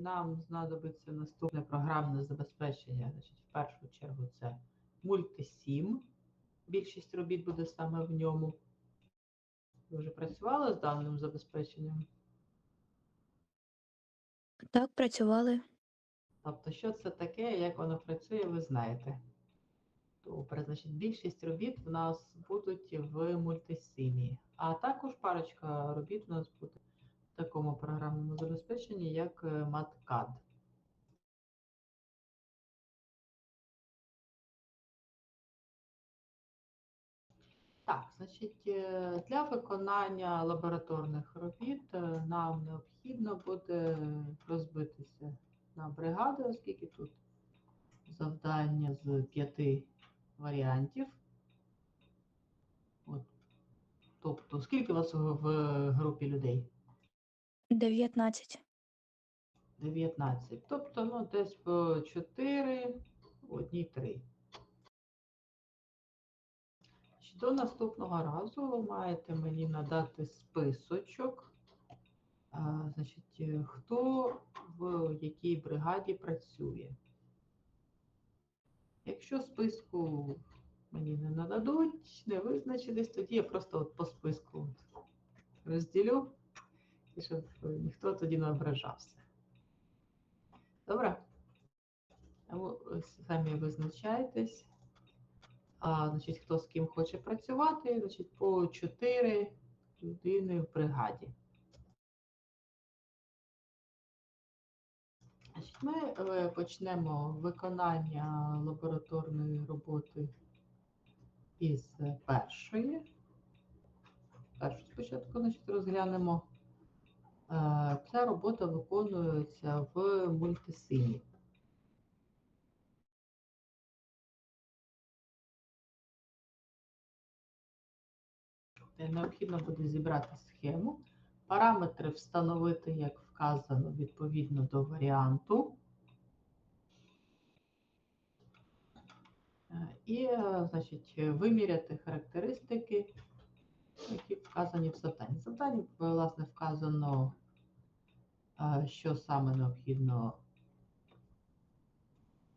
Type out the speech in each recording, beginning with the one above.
нам знадобиться наступне програмне забезпечення. Значить, в першу чергу це мультисім. Більшість робіт буде саме в ньому. Ви вже працювали з даним забезпеченням? Так, працювали. Тобто, що це таке, як воно працює, ви знаєте. Добре, значить, більшість робіт в нас будуть в мультисимі. А також парочка робіт у нас буде такому програмному забезпеченні, як е, MATCAD. Так, значить, е, для виконання лабораторних робіт е, нам необхідно буде розбитися на бригади, оскільки тут завдання з п'яти варіантів. От. Тобто, скільки у вас в- в групі людей? 19. 19. Тобто, ну, десь по 4, одній 3. До наступного разу ви маєте мені надати списочок, а, значить, е, хто в якій бригаді працює. Якщо списку мені не нададуть, не визначились, тоді я просто от по списку розділю, і щоб е, ніхто тоді не ображався. Добре? Тому е, самі визначайтесь. А, значить, хто з ким хоче працювати, значить, по 4 людини в бригаді. Значить, ми е, почнемо виконання лабораторної роботи із першої. Першу спочатку значить, розглянемо. Ця робота виконується в мультисимі. Е, Необхідно буде зібрати схему, параметри встановити, як вказано, відповідно до варіанту. Е, І, е, значить, виміряти характеристики, які вказані в завданні. В власне, вказано, що саме необхідно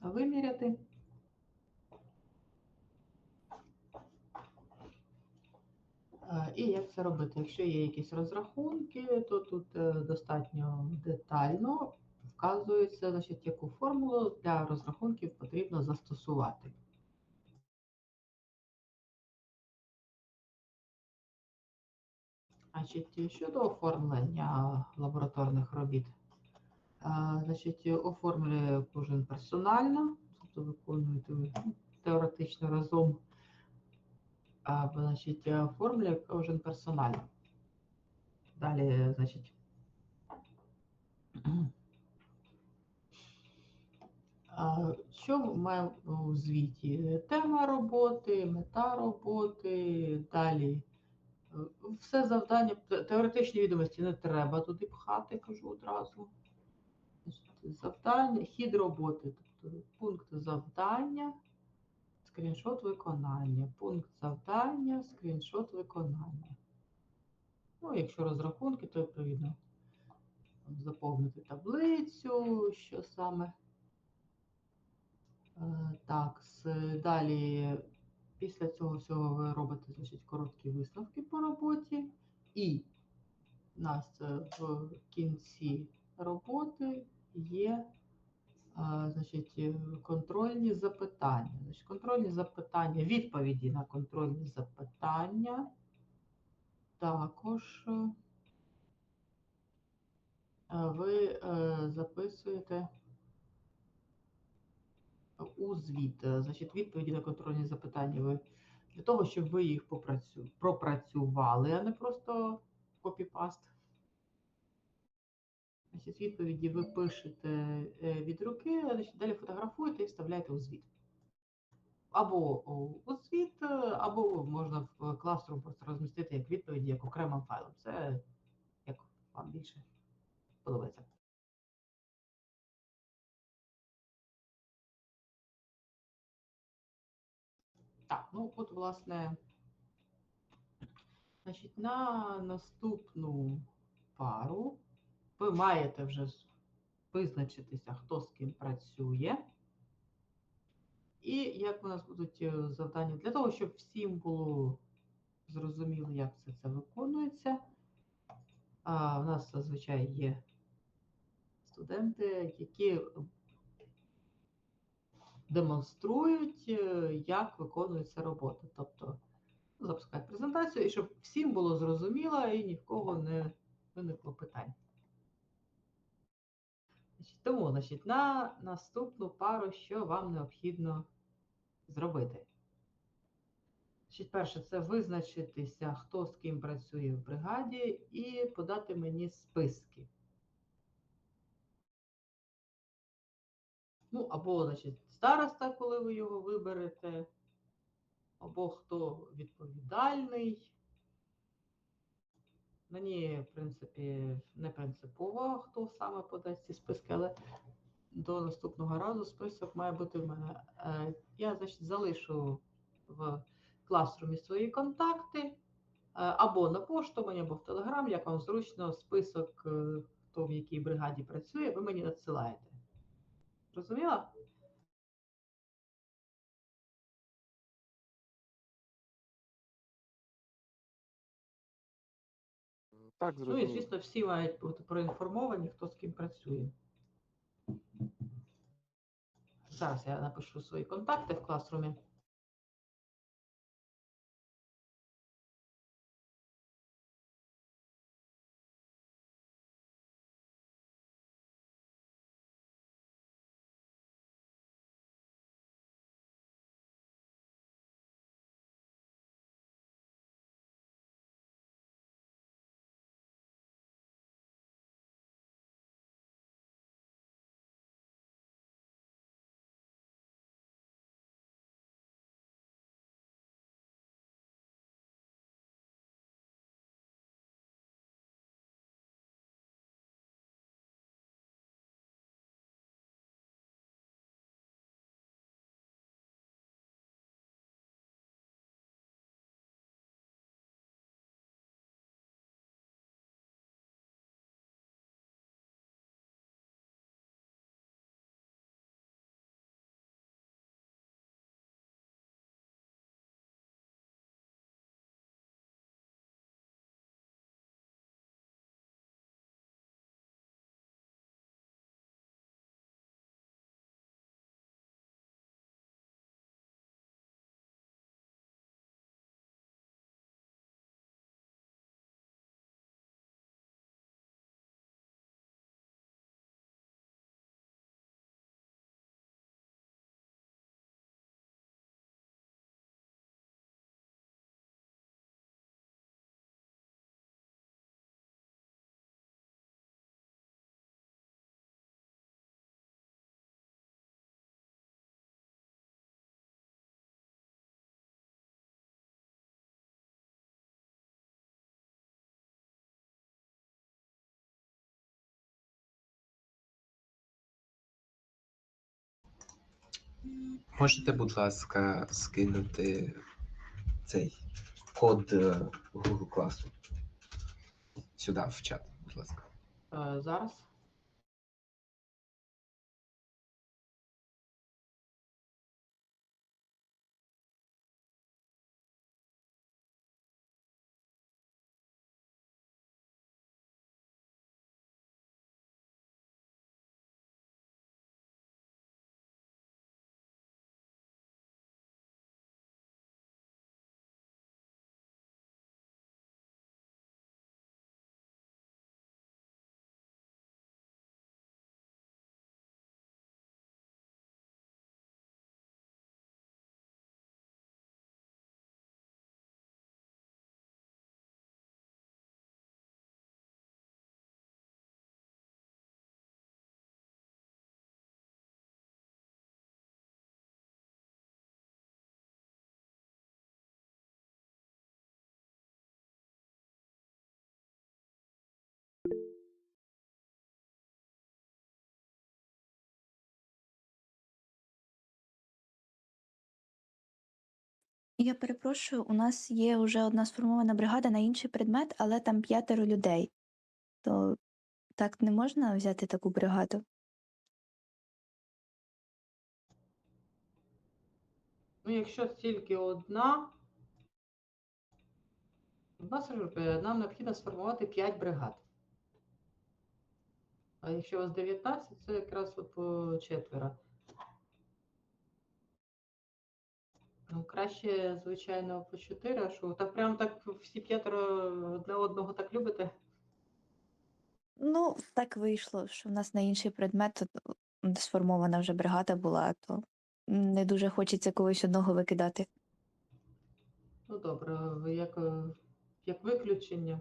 виміряти. І як це робити? Якщо є якісь розрахунки, то тут е, достатньо детально вказується, значить, яку формулу для розрахунків потрібно застосувати. Значить, щодо оформлення лабораторних робіт, е, значить, оформлює кожен персонально, тобто виконуєте ну, теоретично разом а, значить, оформлює кожен персонально. Далі, значить, що маємо у звіті? Тема роботи, мета роботи, далі. Все завдання, теоретичні відомості не треба туди пхати, кажу одразу. Завдання, хід роботи, тобто пункт завдання, скріншот виконання, пункт завдання, скріншот виконання. Ну, якщо розрахунки, то відповідно заповнити таблицю, що саме. Е, Так, далі після цього всього ви робите значить, короткі висновки по роботі, і у нас е, в кінці роботи є значить, е, контрольні запитання. Значить, контрольні запитання, відповіді на контрольні запитання. Також е, ви е, записуєте у звіт. Е, Значить, відповіді на контрольні запитання ви для того, щоб ви їх попрацю... пропрацювали, а не просто копіпаст. Значить, відповіді ви пишете е, від руки, значить, далі фотографуєте і вставляєте у звіт. Або у звіт, е, або можна в Classroom просто розмістити як відповіді, як окремим файлом. Це як вам більше подобається. Так, ну от, власне, значить, на наступну пару ви маєте вже визначитися, хто з ким працює. І як у нас будуть е, завдання для того, щоб всім було зрозуміло, як все це виконується. А, у нас зазвичай є студенти, які демонструють, е, як виконується робота. Тобто запускають презентацію, і щоб всім було зрозуміло і ні в кого не виникло питань. Тому, значить, на наступну пару, що вам необхідно зробити? Значить, перше, це визначитися, хто з ким працює в бригаді, і подати мені списки. Ну, або, значить, староста, коли ви його виберете, або хто відповідальний. Мені, в принципі, не принципово, хто саме подасть ці списки, але до наступного разу список має бути в мене. Е, Я, значить, залишу в класрумі свої контакти, е, або на пошту мені, або в Телеграм, як вам зручно, список, е, хто в якій бригаді працює, ви мені надсилаєте. Розуміла? Так, Ну і, звісно, всі мають бути проінформовані, хто з ким працює. Зараз я напишу свої контакти в класрумі. Можете, будь ласка, скинути цей код е, Google класу сюди, в чат, будь ласка. Е, Зараз. Я перепрошую, у нас є вже одна сформована бригада на інший предмет, але там п'ятеро людей. То так не можна взяти таку бригаду? Ну, якщо тільки одна, одна е, нам необхідно сформувати 5 бригад. А якщо у вас 19, це якраз от по четверо. Ну, краще, звичайно, по чотири, а що так прям так всі п'ятеро одне одного так любите? Ну, так вийшло, що в нас на інший предмет сформована вже бригада була, то не дуже хочеться когось одного викидати. Ну добре, як, як виключення.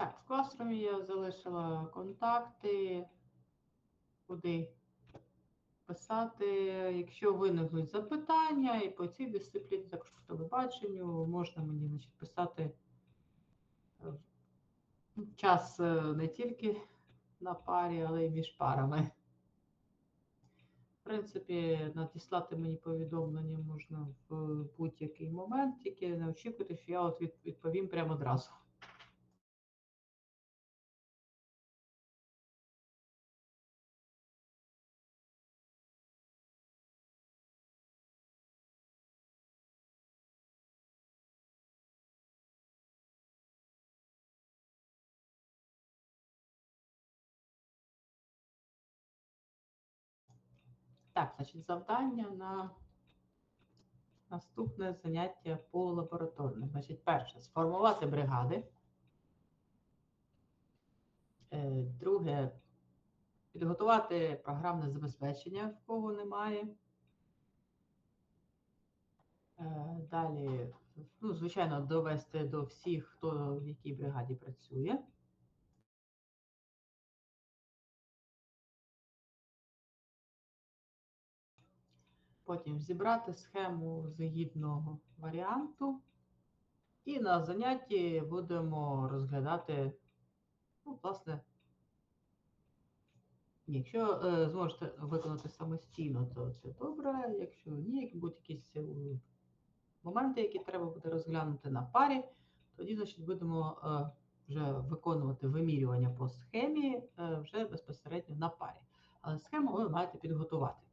Так, в класрумі я залишила контакти, куди писати. Якщо виникнуть запитання, і по цій дисципліні, також по телебаченню, можна мені значить, писати е, час е, не тільки на парі, але й між парами. В принципі, надіслати мені повідомлення можна в будь-який момент, тільки не очікуйте, що я от від- відповім прямо одразу. Так, значить, завдання на наступне заняття по лабораторним. Значить, перше, сформувати бригади. Е, Друге, підготувати програмне забезпечення, в кого немає. Е, Далі, ну, звичайно, довести до всіх, хто в якій бригаді працює. Потім зібрати схему згідного варіанту. І на занятті будемо розглядати, ну, власне, якщо е, зможете виконати самостійно, то це добре. Якщо ні, як будуть якісь е, моменти, які треба буде розглянути на парі, тоді, значить, будемо е, вже виконувати вимірювання по схемі е, вже безпосередньо на парі. Але схему ви маєте підготувати.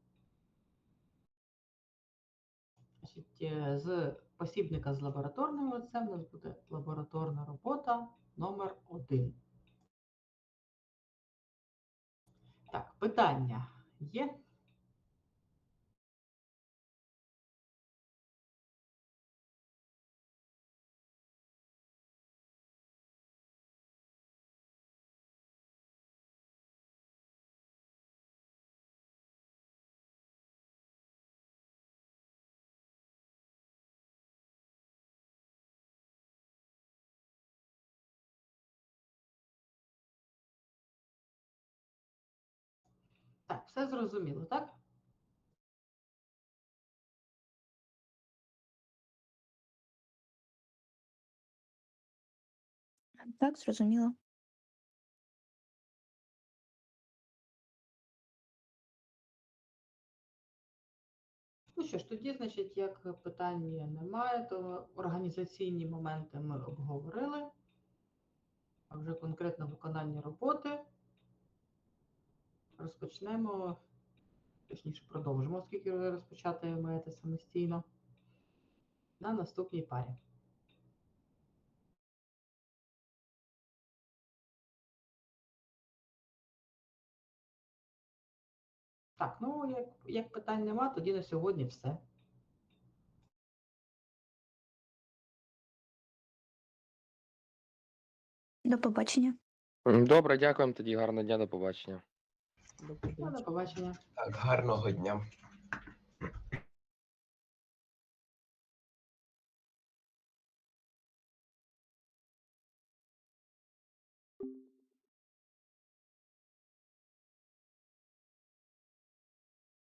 Значить, е, з посібника з лабораторним лицем у нас буде лабораторна робота номер 1. Так, питання є? Все зрозуміло, так? Так, зрозуміло. Ну що ж, тоді, значить, як питання немає, то організаційні моменти ми обговорили. А вже конкретно виконання роботи розпочнемо, точніше продовжимо, оскільки ви розпочати маєте самостійно. На наступній парі. Так, ну як, як питань нема, тоді на сьогодні все. До побачення. Добре, дякуємо тоді. Гарного дня, до побачення. До побачення. Так, гарного дня.